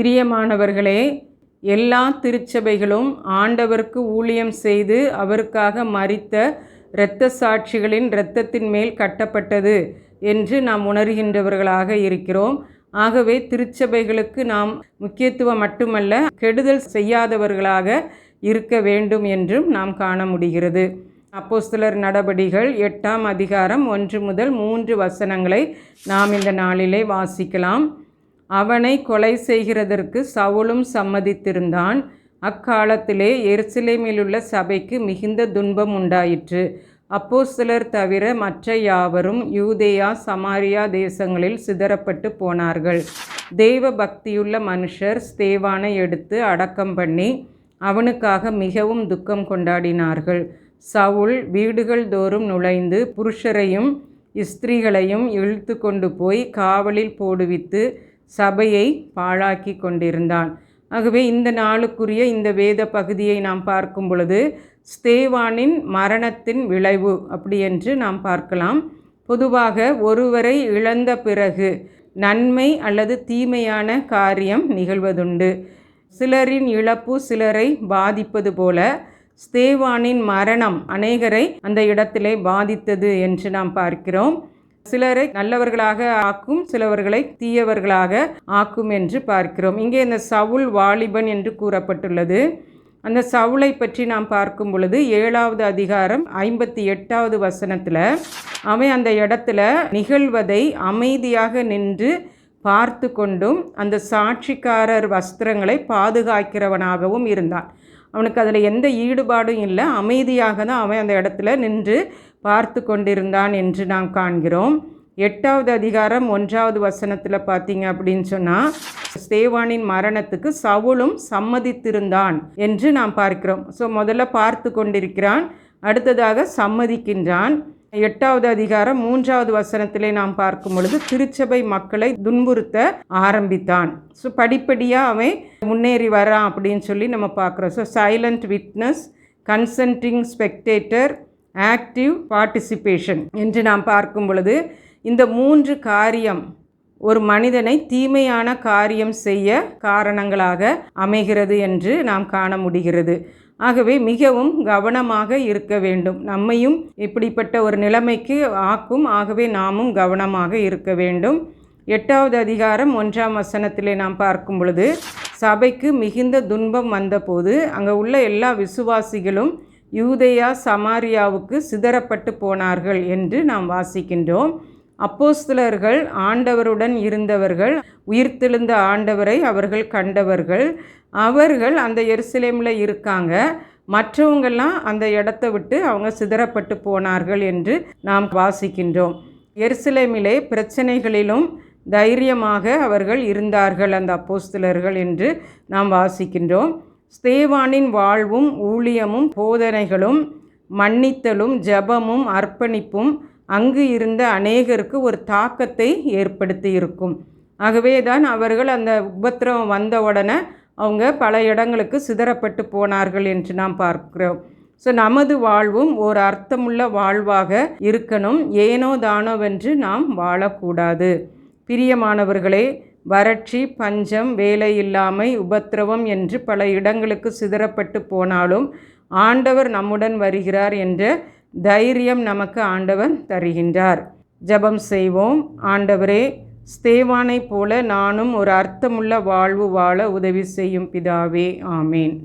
பிரியமானவர்களே எல்லா திருச்சபைகளும் ஆண்டவருக்கு ஊழியம் செய்து அவருக்காக மறித்த இரத்த சாட்சிகளின் இரத்தத்தின் மேல் கட்டப்பட்டது என்று நாம் உணர்கின்றவர்களாக இருக்கிறோம். ஆகவே திருச்சபைகளுக்கு நாம் முக்கியத்துவம் மட்டுமல்ல கெடுதல் செய்யாதவர்களாக இருக்க வேண்டும் என்றும் நாம் காண முடிகிறது. அப்போஸ்தலர் நடபடிகள் எட்டாம் அதிகாரம் ஒன்று முதல் மூன்று வசனங்களை நாம் இந்த நாளிலே வாசிக்கலாம். அவனை கொலை செய்கிறதற்கு சவுலும் சம்மதித்திருந்தான். அக்காலத்திலே எருசலேமிலுள்ள சபைக்கு மிகுந்த துன்பம் உண்டாயிற்று. அப்போஸ்தலர் தவிர மற்ற யாவரும் யூதேயா சமாரியா தேசங்களில் சிதறப்பட்டு போனார்கள். தேவ பக்தியுள்ள மனுஷர் ஸ்தேவானை எடுத்து அடக்கம் பண்ணி அவனுக்காக மிகவும் துக்கம் கொண்டாடினார்கள். சவுல் வீடுகள் தோறும் நுழைந்து புருஷரையும் ஸ்திரீகளையும் இழுத்து கொண்டு போய் காவலில் போடுவித்து சபையை பாழாக்கி கொண்டிருந்தான். ஆகவே இந்த நாளுக்குரிய இந்த வேத பகுதியை நாம் பார்க்கும் பொழுது ஸ்தேவானின் மரணத்தின் விளைவு அப்படி என்று நாம் பார்க்கலாம். பொதுவாக ஒருவரை இழந்த பிறகு நன்மை அல்லது தீமையான காரியம் நிகழ்வதுண்டு. சிலரின் இழப்பு சிலரை பாதிப்பது போல ஸ்தேவானின் மரணம் அநேகரை அந்த இடத்திலே பாதித்தது என்று நாம் பார்க்கிறோம். சிலரை நல்லவர்களாக ஆக்கும் சிலவர்களை தீயவர்களாக ஆக்கும் என்று பார்க்கிறோம். இங்கே இந்த சவுல் வாலிபன் என்று கூறப்பட்டுள்ளது. அந்த சவுளை பற்றி நாம் பார்க்கும் பொழுது ஏழாவது அதிகாரம் ஐம்பத்தி எட்டாவது வசனத்தில் அவன் அந்த இடத்துல நிகழ்வதை அமைதியாக நின்று பார்த்து கொண்டும் அந்த சாட்சிக்காரர் வஸ்திரங்களை பாதுகாக்கிறவனாகவும் இருந்தான். அவனுக்கு அதில் எந்த ஈடுபாடும் இல்லை. அமைதியாக தான் அவன் அந்த இடத்துல நின்று பார்த்து கொண்டிருந்தான் என்று நாம் காண்கிறோம். எட்டாவது அதிகாரம் ஒன்றாவது வசனத்தில் பார்த்தீங்க அப்படின்னு சொன்னால் ஸ்தேவானின் மரணத்துக்கு சவுலும் சம்மதித்திருந்தான் என்று நாம் பார்க்கிறோம். ஸோ முதல்ல பார்த்து கொண்டிருக்கிறான் அடுத்ததாக சம்மதிக்கின்றான். எட்டாவது அதிகாரம் மூன்றாவது வசனத்திலே நாம் பார்க்கும் பொழுது திருச்சபை மக்களை துன்புறுத்த ஆரம்பித்தான். ஸோ படிப்படியாக அவன் முன்னேறி வரான் அப்படின்னு சொல்லி நம்ம பார்க்குறோம். So silent witness consenting spectator active participation என்று நாம் பார்க்கும் பொழுது இந்த மூன்று காரியம் ஒரு மனிதனை தீமையான காரியம் செய்ய காரணங்களாக அமைகிறது என்று நாம் காண முடிகிறது. ஆகவே மிகவும் கவனமாக இருக்க வேண்டும். நம்மையும் இப்படிப்பட்ட ஒரு நிலைமைக்கு ஆக்கும். ஆகவே நாமும் கவனமாக இருக்க வேண்டும். எட்டாவது அதிகாரம் ஒன்றாம் வசனத்திலே நாம் பார்க்கும் பொழுது சபைக்கு மிகுந்த துன்பம் வந்தபோது அங்கே உள்ள எல்லா விசுவாசிகளும் யூதயா சமாரியாவுக்கு சிதறப்பட்டு போனார்கள் என்று நாம் வாசிக்கின்றோம். அப்போஸ்தலர்கள் ஆண்டவருடன் இருந்தவர்கள் உயிர்த்தெழுந்த ஆண்டவரை அவர்கள் கண்டவர்கள். அவர்கள் அந்த எருசலேமில் இருக்காங்க. மற்றவங்கெல்லாம் அந்த இடத்த விட்டு அவங்க சிதறப்பட்டு போனார்கள் என்று நாம் வாசிக்கின்றோம். எருசலேமிலே பிரச்சனைகளிலும் தைரியமாக அவர்கள் இருந்தார்கள் அந்த அப்போஸ்தலர்கள் என்று நாம் வாசிக்கின்றோம். ஸ்தேவானின் வாழ்வும் ஊழியமும் போதனைகளும் மன்னித்தலும் ஜபமும் அர்ப்பணிப்பும் அங்கு இருந்த அநேகருக்கு ஒரு தாக்கத்தை ஏற்படுத்தி இருக்கும் ஆகவே தான் அவர்கள் அந்த உபத்திரவம் வந்த உடனே அவங்க பல இடங்களுக்கு சிதறப்பட்டு போனார்கள் என்று நாம் பார்க்கிறோம். ஸோ நமது வாழ்வும் ஒரு அர்த்தமுள்ள வாழ்வாக இருக்கணும். ஏனோ தானோவென்று நாம் வாழக்கூடாது. பிரியமானவர்களே வறட்சி பஞ்சம் வேலை இல்லாமை உபத்திரவம் என்று பல இடங்களுக்கு சிதறப்பட்டு போனாலும் ஆண்டவர் நம்முடன் வருகிறார் என்ற தைரியம் நமக்கு ஆண்டவர் தருகின்றார். ஜெபம் செய்வோம். ஆண்டவரே ஸ்தேவானைப் போல நானும் ஒரு அர்த்தமுள்ள வாழ்வு வாழ உதவி செய்யும் பிதாவே. ஆமேன்.